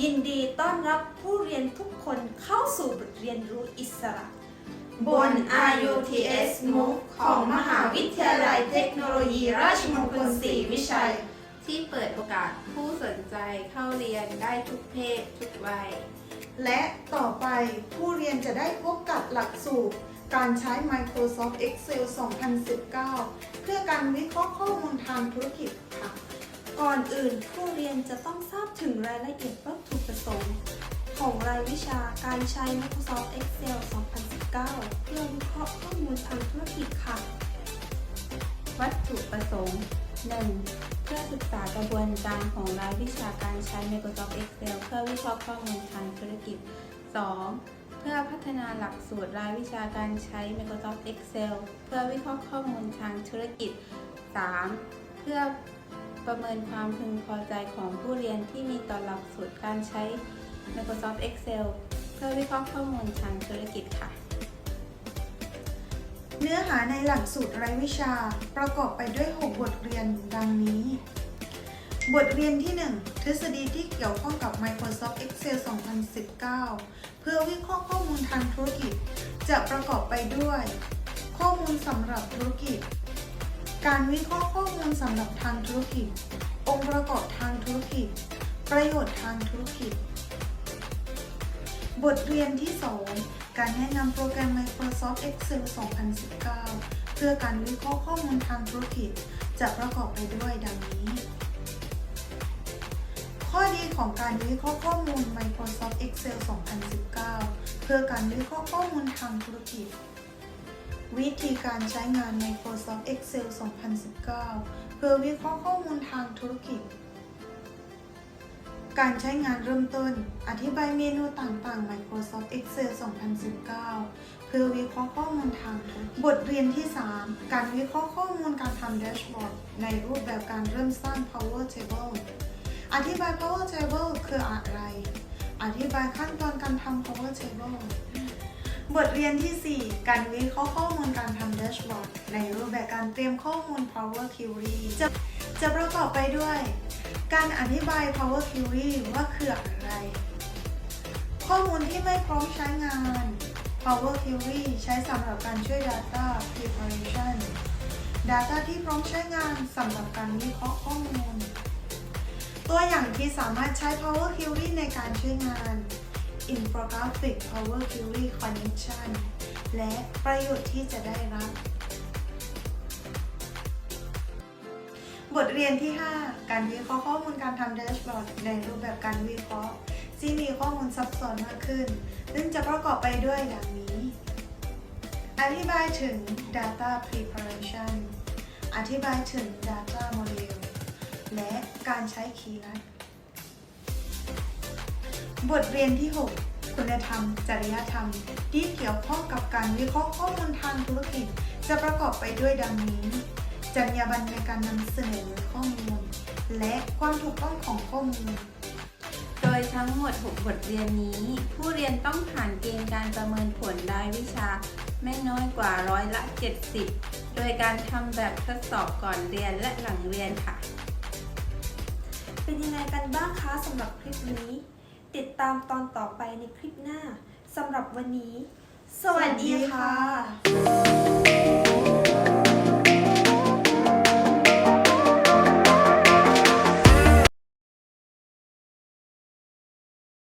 ยินดีต้อนรับผู้เรียนทุกคนเข้าสู่บทเรียนรู้อิสระ บน RUTS MOOC ของมหาวิทยาลัยเทคโนโลยีราชมงคลศรีวิชัย ที่เปิดโอกาสผู้สนใจเข้าเรียนได้ทุกเพศทุกวัย และต่อไปผู้เรียนจะได้พบกับหลักสูตร การใช้ Microsoft Excel 2019 เพื่อการวิเคราะห์ข้อมูลทางธุรกิจค่ะ ก่อนอื่นผู้เรียนจะต้องทราบถึงรายละเอียดวัตถุประสงค์ ของรายวิชาการใช้ Microsoft Excel 2019 เพื่อวิเคราะห์ข้อมูลทางธุรกิจค่ะ วัตถุประสงค์ 1. เพื่อศึกษากระบวนการของรายวิชาการใช้ Microsoft Excel เพื่อวิเคราะห์ข้อมูลทางธุรกิจ 2. เพื่อพัฒนาหลักสูตรรายวิชาการใช้ Microsoft Excel เพื่อวิเคราะห์ข้อมูลทางธุรกิจ 3. เพื่อ ประเมินความพึงพอใจของผู้เรียนที่มีต่อหลักสูตรการใช้ Microsoft Excel เพื่อวิเคราะห์ข้อมูลทางธุรกิจค่ะ เนื้อหาในหลักสูตรรายวิชาประกอบไปด้วย 6 บทเรียนดังนี้ บทเรียนที่ 1 ทฤษฎีที่เกี่ยวข้องกับ Microsoft Excel 2019 เพื่อวิเคราะห์ข้อมูลทางธุรกิจ จะประกอบไปด้วย ข้อมูลสำหรับธุรกิจ การวิเคราะห์ข้อมูลสำหรับทางธุรกิจ องค์ประกอบทางธุรกิจ ประโยชน์ทางธุรกิจ บทเรียนที่ 2 การแนะนำโปรแกรม Microsoft Excel 2019 เพื่อการวิเคราะห์ข้อมูลทางธุรกิจ จะประกอบไปด้วยดังนี้ ข้อดีของการวิเคราะห์ข้อมูล Microsoft Excel 2019 เพื่อการวิเคราะห์ข้อมูลทางธุรกิจ วิธีการใช้งาน Microsoft Excel 2019 เพื่อวิเคราะห์ข้อมูลทางธุรกิจ การใช้งานเริ่มต้น อธิบายเมนูต่างๆ Microsoft Excel 2019 เพื่อวิเคราะห์ข้อมูลทางธุรกิจ บทเรียนที่ 3 การวิเคราะห์ข้อมูลการทำแดชบอร์ดในรูปแบบการเริ่มสร้าง Power Table อธิบาย Power Table คืออะไร อธิบายขั้นตอนการทำ Power Table บทเรียนที่ 4 การวิเคราะห์ข้อมูลการทำแดชบอร์ดในรูปแบบการเตรียมข้อมูล Power Query จะจะประกอบไปด้วย การอธิบาย Power Query ว่าคืออะไร ข้อมูลที่ไม่พร้อมใช้งาน Power Query ใช้สำหรับการช่วย Data Preparation Data ที่พร้อมใช้งานสำหรับการวิเคราะห์ข้อมูล ตัวอย่างที่สามารถใช้ Power Query ในการช่วยงาน Infographic Power Query Connection และประโยชน์ที่จะได้รับ บทเรียนที่ 5 การวิเคราะห์ข้อมูลการทำแดชบอร์ดในรูปแบบการวิเคราะห์ที่มีข้อมูลซับซ้อนมากขึ้น ซึ่งจะประกอบไปด้วยดังนี้ อธิบายถึง Data Preparation อธิบายถึง Data Model และการใช้คีย์ลัด บทเรียนที่ 6 คุณธรรม จริยธรรม ที่เกี่ยวข้องกับการวิเคราะห์ข้อมูลทางธุรกิจ จะประกอบไปด้วยดังนี้ จรรยาบรรณในการนำเสนอข้อมูล และความถูกต้องของข้อมูล โดยทั้งหมด 6 บทเรียนนี้ ผู้เรียนต้องผ่านเกณฑ์การประเมินผลรายวิชา ไม่น้อยกว่าร้อยละ 70 โดยการทำแบบทดสอบก่อนเรียนและหลังเรียนค่ะ เป็นยังไงกันบ้างคะสำหรับคลิปนี้ ติดตามตอนต่อไปในคลิปหน้าสำหรับวันนี้ สวัสดีค่ะ